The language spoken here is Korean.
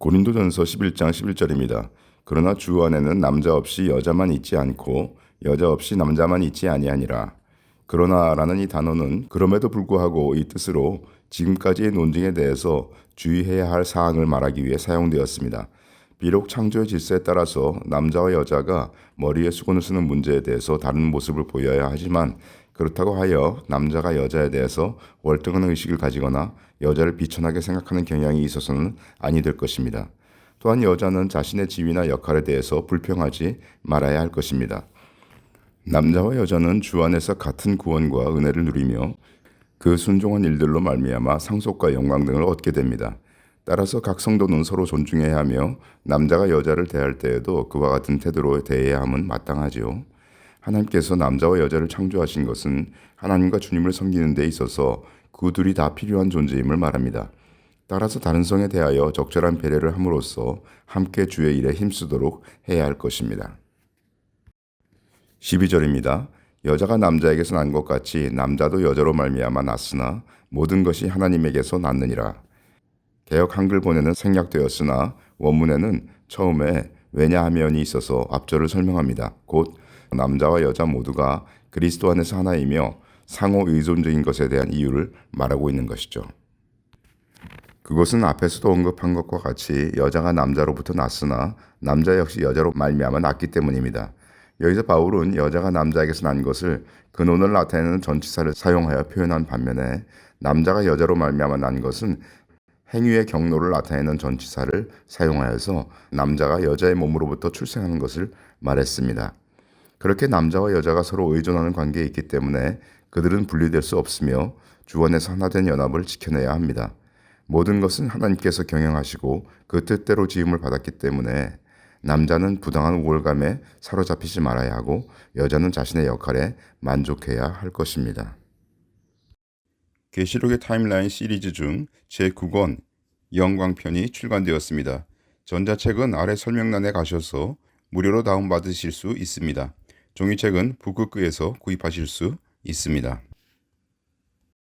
고린도전서 11장 11절입니다. 그러나 주 안에는 남자 없이 여자만 있지 않고 여자 없이 남자만 있지 아니하니라. 그러나라는 이 단어는 그럼에도 불구하고 이 뜻으로 지금까지의 논쟁에 대해서 주의해야 할 사항을 말하기 위해 사용되었습니다. 비록 창조의 질서에 따라서 남자와 여자가 머리에 수건을 쓰는 문제에 대해서 다른 모습을 보여야 하지만 그렇다고 하여 남자가 여자에 대해서 월등한 의식을 가지거나 여자를 비천하게 생각하는 경향이 있어서는 아니 될 것입니다. 또한 여자는 자신의 지위나 역할에 대해서 불평하지 말아야 할 것입니다. 남자와 여자는 주 안에서 같은 구원과 은혜를 누리며 그 순종한 일들로 말미암아 상속과 영광 등을 얻게 됩니다. 따라서 각 성도는 서로 존중해야 하며 남자가 여자를 대할 때에도 그와 같은 태도로 대해야 함은 마땅하지요. 하나님께서 남자와 여자를 창조하신 것은 하나님과 주님을 섬기는 데 있어서 그 둘이 다 필요한 존재임을 말합니다. 따라서 다른 성에 대하여 적절한 배려를 함으로써 함께 주의 일에 힘쓰도록 해야 할 것입니다. 12절입니다. 여자가 남자에게서 난 것 같이 남자도 여자로 말미암아 났으나 모든 것이 하나님에게서 났느니라. 개혁 한글 본에는 생략되었으나 원문에는 처음에 왜냐하면이 있어서 앞절을 설명합니다. 곧 남자와 여자 모두가 그리스도 안에서 하나이며 상호 의존적인 것에 대한 이유를 말하고 있는 것이죠. 그것은 앞에서도 언급한 것과 같이 여자가 남자로부터 났으나 남자 역시 여자로 말미암아 났기 때문입니다. 여기서 바울은 여자가 남자에게서 난 것을 근원을 나타내는 전치사를 사용하여 표현한 반면에 남자가 여자로 말미암아 난 것은 행위의 경로를 나타내는 전치사를 사용하여서 남자가 여자의 몸으로부터 출생하는 것을 말했습니다. 그렇게 남자와 여자가 서로 의존하는 관계에 있기 때문에 그들은 분리될 수 없으며 주원에서 하나된 연합을 지켜내야 합니다. 모든 것은 하나님께서 경영하시고 그 뜻대로 지음을 받았기 때문에 남자는 부당한 우월감에 사로잡히지 말아야 하고 여자는 자신의 역할에 만족해야 할 것입니다. 계시록의 타임라인 시리즈 중 제9권 영광편이 출간되었습니다. 전자책은 아래 설명란에 가셔서 무료로 다운받으실 수 있습니다. 종이책은 북극교에서 구입하실 수 있습니다.